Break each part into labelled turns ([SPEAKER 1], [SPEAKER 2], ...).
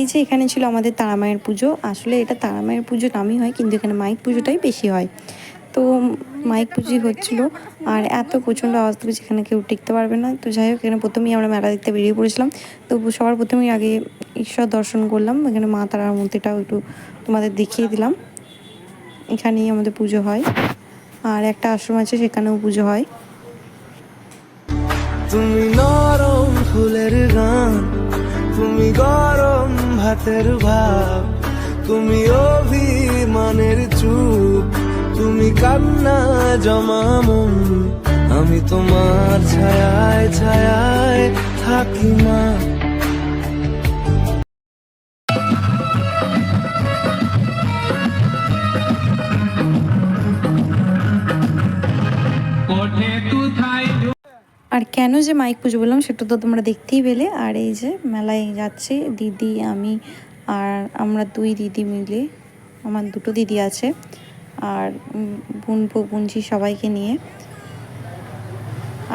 [SPEAKER 1] এই যে এখানে ছিল আমাদের তারামায়ের পুজো, আসলে এটা তারামায়ের পুজো নামই হয়, কিন্তু এখানে মাইক পুজোটাই বেশি হয়। তো মাইক পুজোই হচ্ছিল, আর এত প্রচণ্ড আওয়াজ দেবে যেখানে কেউ টিকতে পারবে না। তো যাই হোক, এখানে প্রথমেই আমরা মেলা দেখতে বেরিয়ে পড়েছিলাম। তো সবার প্রথমেই আগে ঈশ্বর দর্শন করলাম, এখানে মা তারার মূর্তিটাও একটু তোমাদের দেখিয়ে দিলাম। এখানেই আমাদের পুজো হয়, আর একটা আশ্রম আছে, সেখানেও পুজো হয়।
[SPEAKER 2] ভাতের ভাব তুমি অভিমানের চুপ তুমি কান্না জমামুন আমি তোমার ছায়ায় ছায়ায় থাকি মা
[SPEAKER 1] আর কেন যে মাইক পুজো বললাম সেটা তো তোমরা দেখতেই পেলে। আর এই যে মেলায় যাচ্ছে দিদি আমি আর আমরা দুই দিদি মিলে আমার দুটো দিদি আছে আর উম, বোন বুনছি সবাইকে নিয়ে।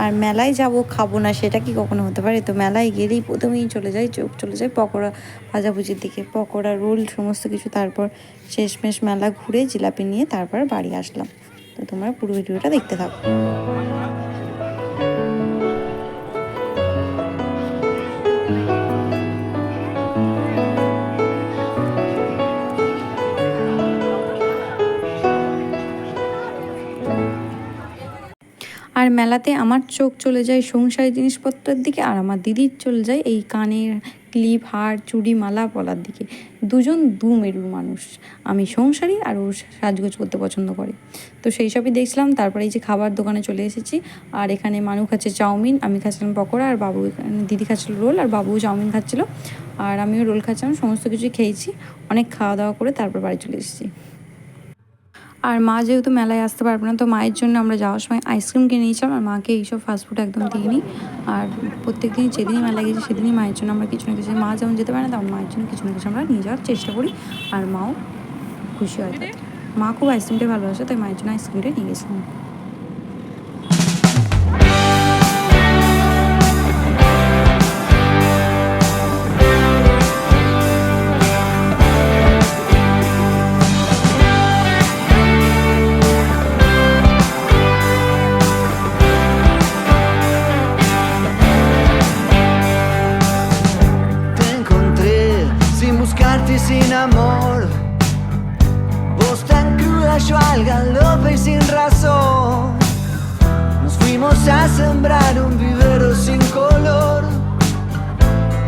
[SPEAKER 1] আর মেলায় যাব খাব না সেটা কি কখনো হতে পারে? তো মেলায় গেলেই প্রথমেই চলে যাই চোখ চলে যায় পকোড়া ভাজাভুজির দিকে। পকোড়া রোল সমস্ত কিছু তারপর শেষমেশ মেলা ঘুরে জিলাপি নিয়ে তারপর বাড়ি আসলাম। তো তোমরা পুরো ভিডিওটা দেখতে থাকো। আর মেলাতে আমার চোখ চলে যায় সংসারী জিনিসপত্রের দিকে আর আমার দিদির চলে যায় এই কানের ক্লিপ, হার, চুড়ি, মালা পলার দিকে। দুজন দু মেরুর মানুষ। আমি সংসারী আর ও সাজগোজ করতে পছন্দ করে। তো সেই সবই দেখছিলাম, তারপরে এই যে খাবার দোকানে চলে এসেছি। আর এখানে মানু খাচ্ছে চাউমিন, আমি খাচ্ছিলাম পকোড়া, আর বাবু দিদি খাচ্ছিল রোল, আর বাবু চাউমিন খাচ্ছিল। আর আমিও রোল খাচ্ছিলাম, সমস্ত কিছুই খেয়েছি। অনেক খাওয়া দাওয়া করে তারপর বাড়ি চলে এসেছি। আর মা যেহেতু মেলায় আসতে পারবে না, তো মায়ের জন্য আমরা যাওয়ার সময় আইসক্রিম কিনে নিয়েছিলাম আর মাকে এইসব ফাস্টফুড একদম দিয়ে নিই আর প্রত্যেক দিন যেদিনই মেলায় গেছি সেদিনই মায়ের জন্য আমরা কিছু না কিছু, মা যেমন যেতে পারে না, তেমন মায়ের জন্য কিছু না কিছু আমরা নিয়ে যাওয়ার চেষ্টা করি। আর মাও খুশি হয়। মা খুব আইসক্রিমটাই ভালোবাসে, তাই মায়ের জন্য আইসক্রিমটাই নিয়ে গেছিলাম।
[SPEAKER 2] Y sin amor. Vos tan cruda, yo al galope y sin razón. Nos fuimos a sembrar un vivero sin color.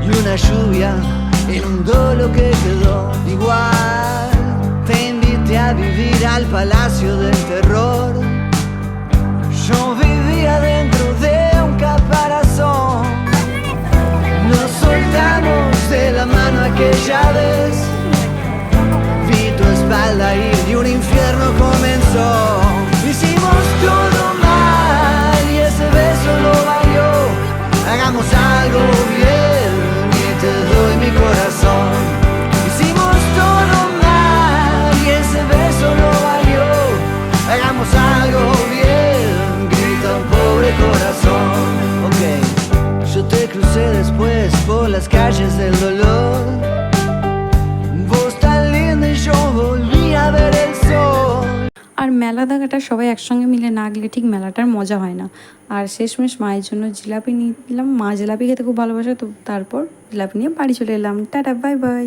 [SPEAKER 2] Y una lluvia inundó lo que quedó. Igual te invité a vivir al palacio del terror. que ya
[SPEAKER 1] ves. মেলা দেখাটা সবাই একসঙ্গে মিলে না গেলে ঠিক মেলাটার মজা হয় না। আর শেষমেশ মায়ের জন্য জিলাপি নিলাম মা জিলাপি খেতে খুব ভালোবাসে, তো তারপর জিলাপি নিয়ে বাড়ি চলে এলাম। Tata, bye bye.